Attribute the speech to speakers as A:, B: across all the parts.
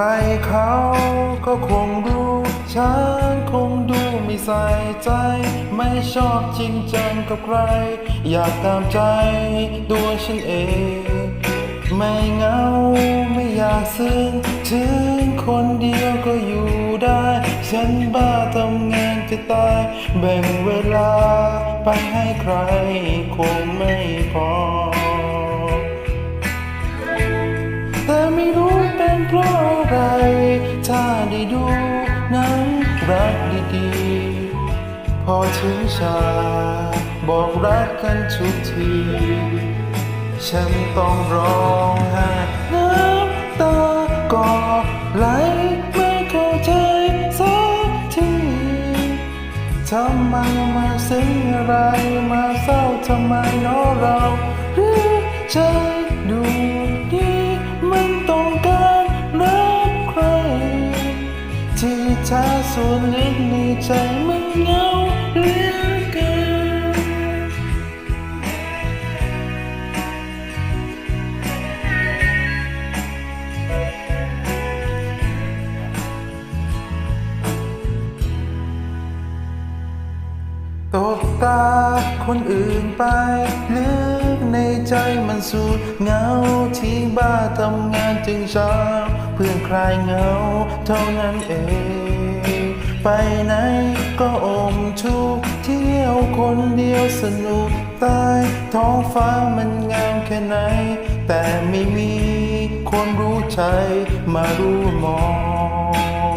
A: ใครเขาก็คงรู้ฉันคงดูไม่ใส่ใจ ไม่ชอบจริงจังกับใคร อยากตามใจตัวฉันเอง ไม่เหงาไม่อยากซึ้งถึงคนเดียวก็อยู่ได้ ฉันบ้าทำงานจะตาย แบ่งเวลาไปให้ใครคงไม่พอ แต่ไม่รู้ เป็นเพราะอะไร ถ้าได้ดูหนังรักดีๆ พอถึงฉากบอกรักกันทุกที ฉันต้องร้องไห้น้ำตาก็ไหลไม่เข้าใจสักทีทำไมมาซึ้งอะไรมาเศร้าทำไมนาะเราหรือใจดู ส่วนลึกในใจมันเหงาเหลือเกินตบตาคนอื่นไปลึกในใจมันสูดเหงาที่บ้าทำงานจึงเช้าเพื่อนคลายเหงาเท่านั้นเอง ไปไหนก็อมทุกเที่ยวคนเดียวสนุกตายท้องฟ้ามันงามแค่ไหน แต่ไม่มีคนรู้ใจมารู้มอง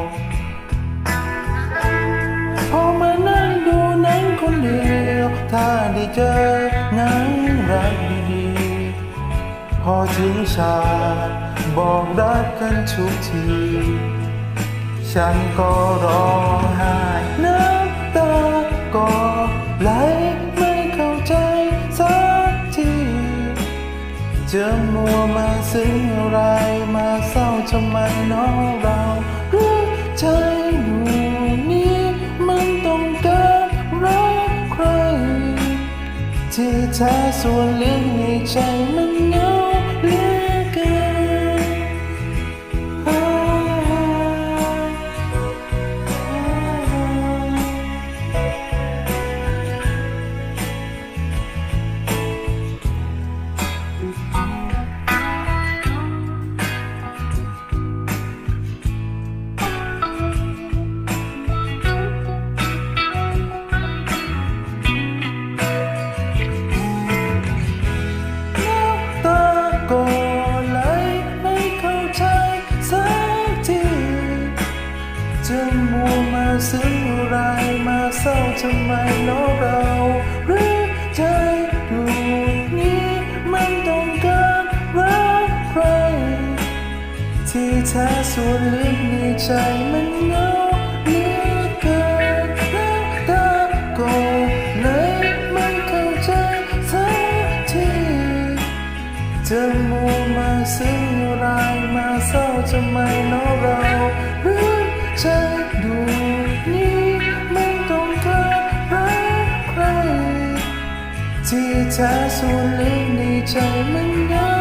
A: พอมานั่งดูหนังคนเดียว ถ้าได้เจอหนังรักดีๆพอถึงฉากบอกรักกันทุกที ฉันก็ร้องไห้น้ำตาก็ไหลไม่เข้าใจสักทีจะมัวมาซึ้งอะไรมาเศร้าทำไมน้องเราหรือใจอยู่นี้มันต้องการรักใคร ที่แท้ส่วนลึกในใจมันเหงา จะมัวมาซึ้งอะไรมาเศร้าทำไมเนาะเราหรือใจดวงนี้มันต้องการรักใคร ที่แท้ส่วนลึกในใจมันเหงาเหลือเกินน้ำตาก็ไหลไม่เข้าใจสักทีจะมัวมาซึ้งอะไรมาเศร้าทำไมเนาะเรา หรือใจดูนี้มันต้องเธอรักใคร ที่แท้ส่วนลึกในใจมันยัง